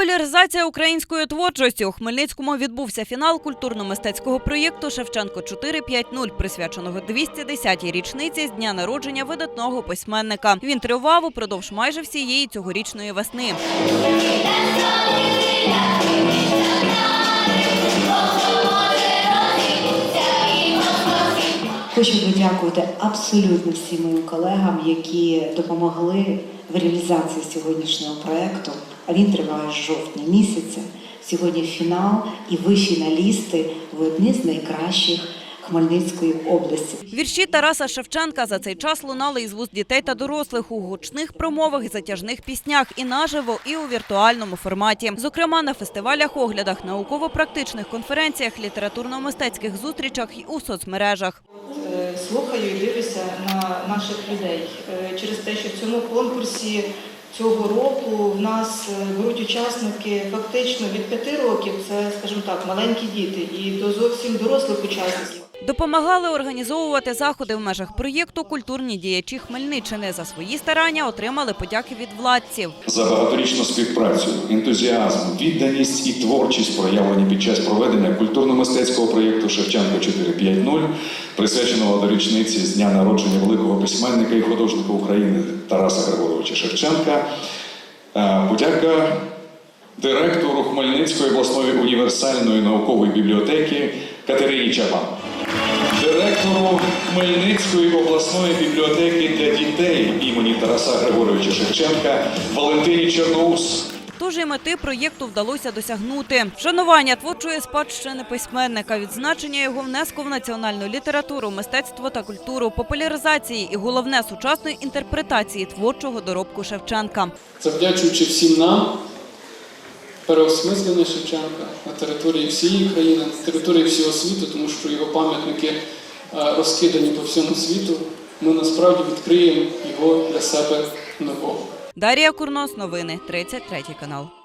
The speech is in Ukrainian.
Популяризація української творчості у Хмельницькому відбувся фінал культурно-мистецького проєкту Шевченко 450, присвяченого 210-й річниці з дня народження видатного письменника. Він тривав упродовж майже всієї цьогорічної весни. Хочу подякувати абсолютно всім моїм колегам, які допомогли в реалізації сьогоднішнього проекту. А він триває з жовтня місяця. Сьогодні фінал і ви фіналісти. Ви одні з найкращих Хмельницької області. Вірші Тараса Шевченка за цей час лунали із вуст дітей та дорослих у гучних промовах затяжних піснях і наживо, і у віртуальному форматі. Зокрема, на фестивалях, оглядах, науково-практичних конференціях, літературно-мистецьких зустрічах і у соцмережах. Е, слухаю і дивлюся на наших людей Е, через те, що в цьому конкурсі цього року в нас е, беруть учасники фактично від п'яти років, це, скажімо так, маленькі діти, і до зовсім дорослих учасників. Допомагали організовувати заходи в межах проєкту культурні діячі Хмельниччини. За свої старання отримали подяки від владців. за багаторічну співпрацю, ентузіазм, відданість і творчість проявлені під час проведення культурно-мистецького проєкту Шевченко 450, присвяченого до річниці з дня народження великого письменника і художника України Тараса Григоровича Шевченка. Е, Подяка директору Хмельницької обласної універсальної наукової бібліотеки Катерині Чабан. Директору Хмельницької обласної бібліотеки для дітей імені Тараса Григоровича Шевченка Валентині Чорноус. Тож і мети проєкту вдалося досягнути. Вшанування творчої спадщини письменника, відзначення його внеску в національну літературу, мистецтво та культуру, популяризації і головне сучасної інтерпретації творчого доробку Шевченка. завдячуючи всім нам, переосмислення Шевченка на території всієї країни, на території всього світу, тому що його пам'ятники е, розкидані по всьому світу, ми насправді відкриємо його для себе нового. Дарія Курнос, новини 33 канал.